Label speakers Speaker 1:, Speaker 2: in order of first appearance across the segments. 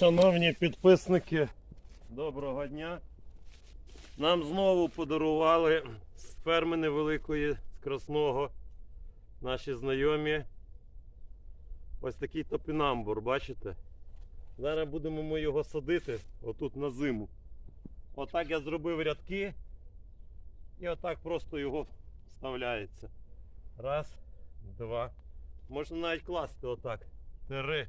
Speaker 1: Шановні підписники, доброго дня. Нам знову подарували з ферми невеликої з Красного наші знайомі. Ось такий топінамбур, бачите? Зараз будемо ми його садити отут на зиму. Отак я зробив рядки. І отак просто його вставляється. Раз, два. Можна навіть класти отак. Три.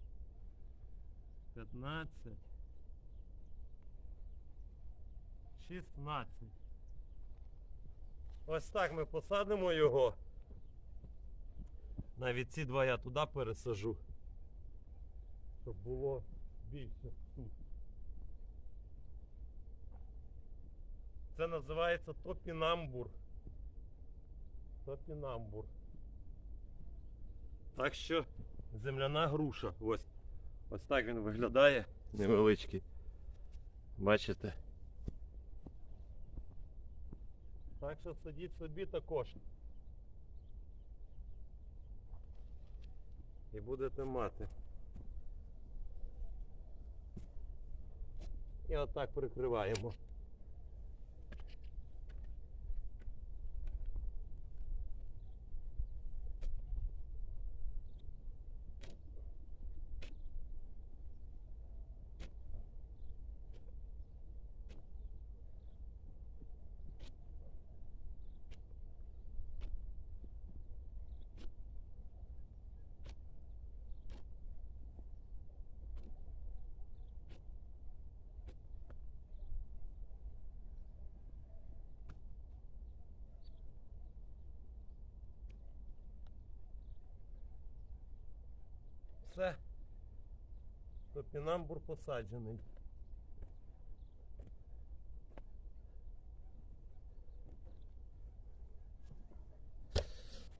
Speaker 1: 15, 16. Ось так ми посадимо його. Навіть ці два я туди пересажу. Щоб було більше тут. Це називається топінамбур. Топінамбур. Так що земляна груша. Ось. Ось так він виглядає невеличкий. Бачите? Так що сидіть собі також. І будете мати. І отак прикриваємо. Все. Топінамбур посаджений.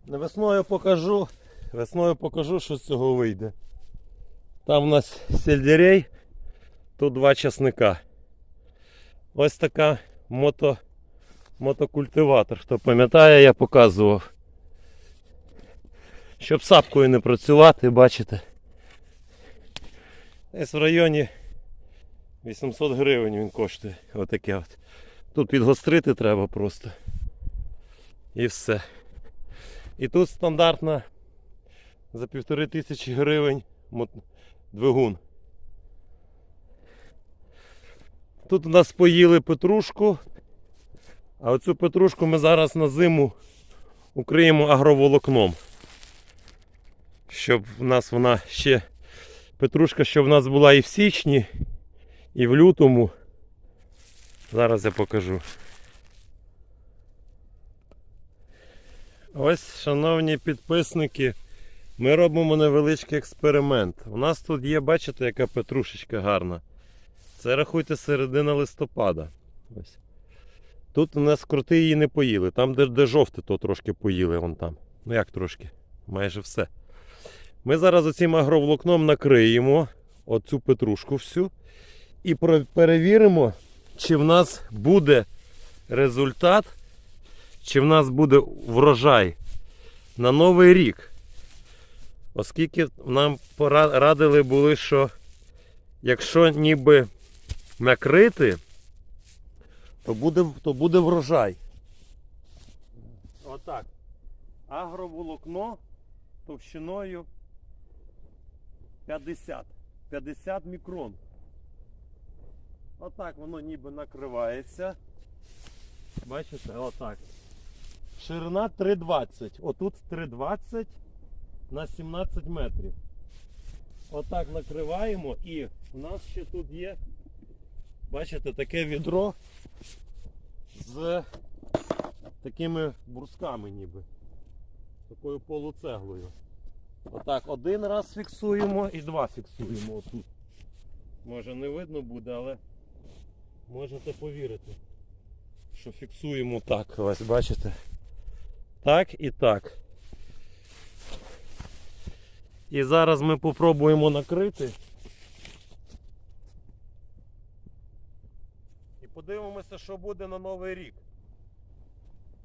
Speaker 1: Весною покажу. Весною покажу, що з цього вийде. Там у нас сельдерей, тут два часника. Ось така мото, мотокультиватор. Хто пам'ятає, я показував. Щоб сапкою не працювати, бачите. Десь в районі 800 гривень він коштує. Отаке от. Тут підгострити треба просто. І все. І тут стандартна за півтори тисячі гривень двигун. Тут у нас поїли петрушку. А оцю петрушку ми зараз на зиму укриємо агроволокном. Щоб в нас вона ще Петрушка, що в нас була і в січні, і в лютому. Зараз я покажу. Ось, шановні підписники, ми робимо невеличкий експеримент. У нас тут є, бачите, яка петрушечка гарна. Це рахуйте середина листопада. Ось. Тут у нас кроти її не поїли. Там, де, де жовте, то трошки поїли вон там. Ну як трошки? Майже все. Ми зараз оцим агроволокном накриємо оцю петрушку всю і перевіримо, чи в нас буде результат, чи в нас буде врожай на новий рік. Оскільки нам радили були, що якщо ніби накрити, то буде, то буде врожай. Отак. Агроволокно товщиною 50. 50 мікрон. Отак воно ніби накривається. Бачите, отак. Ширина 3,20. Отут 3,20 на 17 метрів. Отак накриваємо і в нас ще тут є, бачите, таке відро з такими брусками ніби. Такою полуцеглою. Отак, один раз фіксуємо і два фіксуємо отут. Може не видно буде, але можете повірити, що фіксуємо так. Ось бачите. Так і так. І зараз ми попробуємо накрити. І подивимося, що буде на новий рік.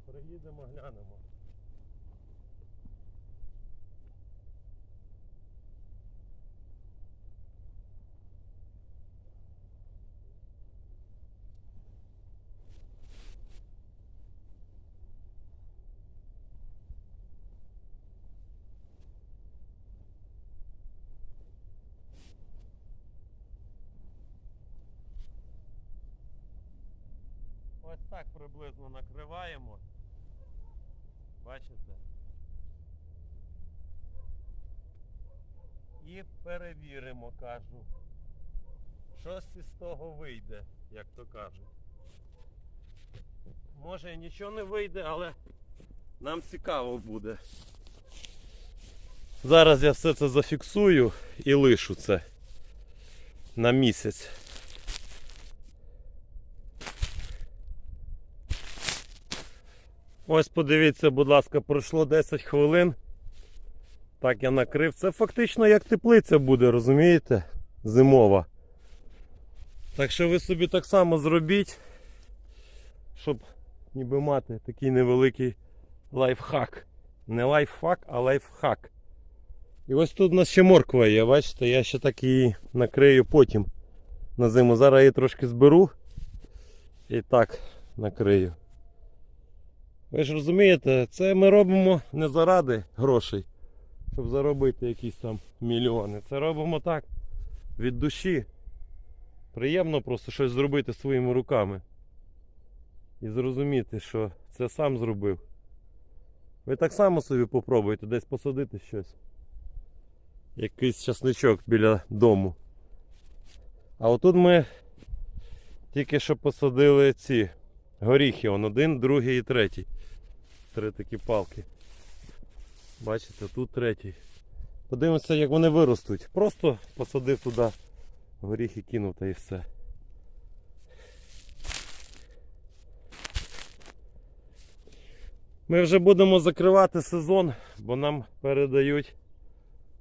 Speaker 1: Приїдемо, глянемо. Ось так приблизно накриваємо. Бачите? І перевіримо, кажу. Щось із того вийде, як то кажуть. Може і нічого не вийде, але нам цікаво буде. Зараз я все це зафіксую і лишу це на місяць. Ось подивіться, будь ласка, пройшло 10 хвилин. Так я накрив. Це фактично як теплиця буде, розумієте? Зимова. Так що ви собі так само зробіть, щоб ніби мати такий невеликий лайфхак. Не лайфхак, а лайфхак. І ось тут у нас ще морква є, бачите, я ще так її накрию потім на зиму. Зараз я її трошки зберу і так накрию. Ви ж розумієте, це ми робимо не заради грошей, щоб заробити якісь там мільйони. Це робимо так від душі. Приємно просто щось зробити своїми руками. І зрозуміти, що це сам зробив. Ви так само собі попробуйте десь посадити щось. Якийсь часничок біля дому. А отут ми тільки що посадили ці горіхи. Он один, другий і третій. Три такі палки. Бачите, тут третій. Подивимося, як вони виростуть. Просто посадив туди горіхи кинув та і все. Ми вже будемо закривати сезон, бо нам передають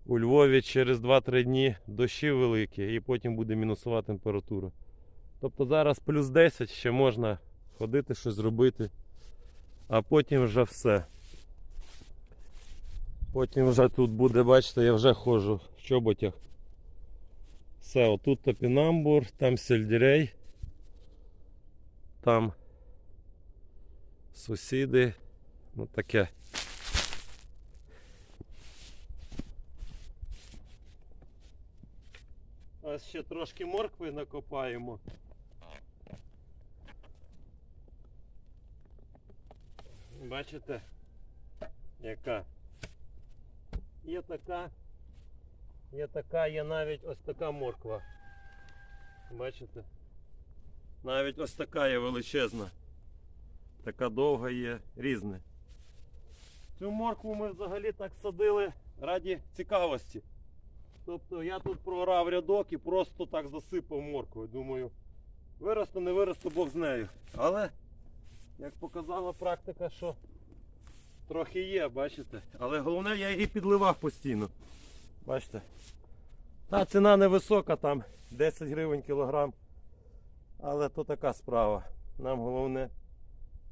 Speaker 1: у Львові через 2-3 дні дощі великі і потім буде мінусова температура. Тобто зараз плюс 10 ще можна ходити, щось робити, а потім вже все. Потім вже тут буде, бачите, я вже ходжу в чоботях. Все, отут топінамбур, там сельдерей, там сусіди, ну таке. А ще трошки моркви накопаємо. Бачите, яка? Є така, є така, є навіть ось така морква. Бачите? Навіть ось така є величезна. Така довга є, різне. Цю моркву ми взагалі так садили раді цікавості. Тобто я тут програв рядок і просто так засипав морквою. Думаю, виросте, не виросте, Бог з нею. Але, як показала практика, що трохи є, бачите. Але головне я її підливав постійно. Бачите? Та ціна невисока, там 10 гривень кілограм. Але то така справа. Нам головне,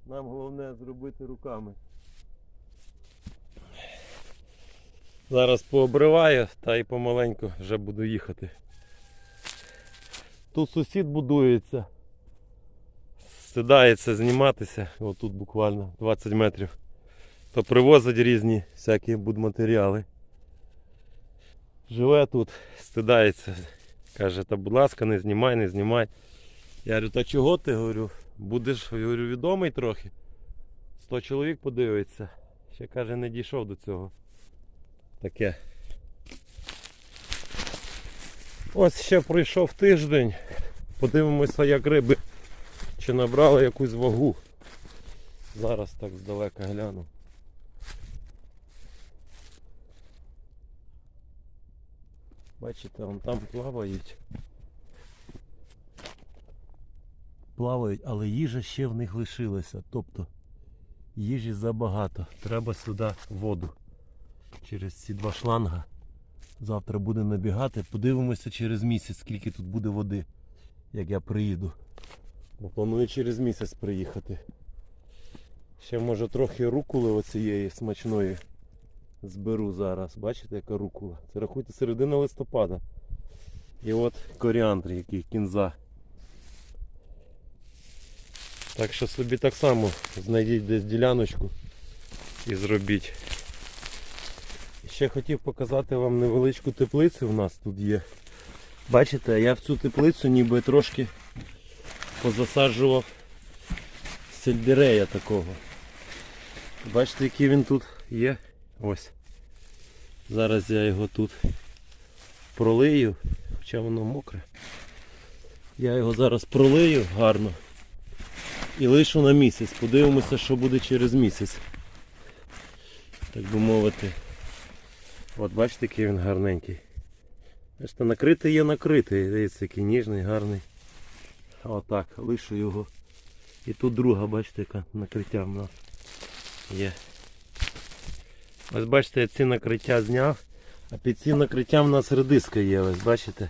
Speaker 1: нам головне зробити руками. Зараз пообриваю та й помаленьку вже буду їхати. Тут сусід будується. Стидається зніматися. Отут буквально 20 метрів. То привозять різні всякі будматеріали. Живе тут, стидається. Каже, та будь ласка, не знімай, не знімай. Я говорю, та чого ти говорю? Будеш говорю, відомий трохи. 100 чоловік подивиться. Ще каже, не дійшов до цього. Таке. Ось ще пройшов тиждень. Подивимося, як риби. Чи набрали якусь вагу. Зараз так здалека гляну. Бачите, вон там плавають. плавають, але їжа ще в них лишилася. Тобто їжі забагато. Треба сюди воду. Через ці два шланга. Завтра буде набігати. Подивимося через місяць, скільки тут буде води, як я приїду. Бо планую через місяць приїхати. Ще може трохи рукули оцієї смачної зберу зараз. Бачите, яка рукула? Це рахуйте середина листопада. І от коріандр, який кінза. Так що собі так само знайдіть десь діляночку і зробіть. Ще хотів показати вам невеличку теплицю у нас тут є. Бачите, я в цю теплицю ніби трошки позасаджував сельдерея такого. Бачите, який він тут є? Ось. Зараз я його тут пролию, хоча воно мокре. Я його зараз пролию гарно і лишу на місяць. Подивимося, що буде через місяць. Так би мовити. От бачите, який він гарненький. Бачите, накритий є накритий. Дивіться, який ніжний, гарний. Отак, лишу його. І тут друга, бачите, яка накриття в нас є. Ось бачите, я ці накриття зняв, а під ці накриття в нас редиска є, ось бачите?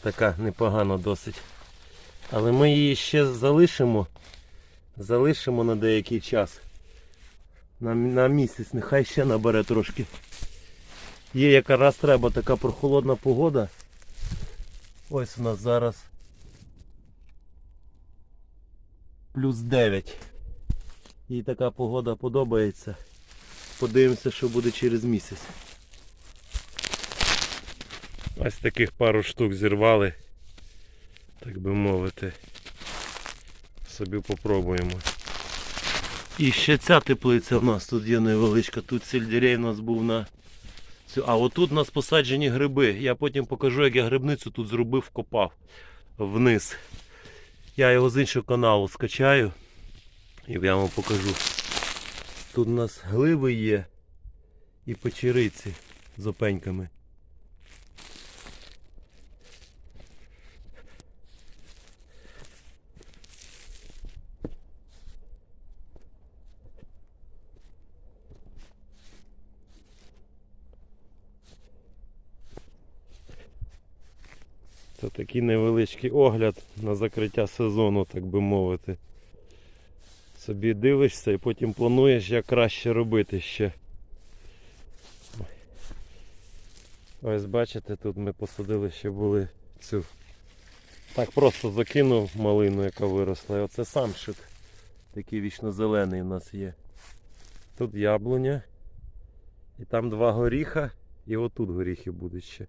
Speaker 1: Така непогана досить. Але ми її ще залишимо. Залишимо на деякий час. На, на місяць, нехай ще набере трошки. Є якраз треба така прохолодна погода. Ось у нас зараз плюс 9. Їй така погода подобається. Подивимося, що буде через місяць. Ось таких пару штук зірвали, так би мовити. Собі попробуємо. І ще ця теплиця в нас тут є невеличка. Тут сельдерей у нас був на цю. А отут у нас посаджені гриби. Я потім покажу, як я грибницю тут зробив, вкопав вниз. Я його з іншого каналу скачаю і я вам покажу. Тут у нас гливи є і печериці з опеньками. Такий невеличкий огляд на закриття сезону, так би мовити. Собі дивишся і потім плануєш, як краще робити ще. Ось бачите, тут ми посадили ще були цю. Так просто закинув малину, яка виросла. І оце самшит. Такий вічно зелений у нас є. Тут яблуня. І там два горіха. І отут горіхи будуть ще.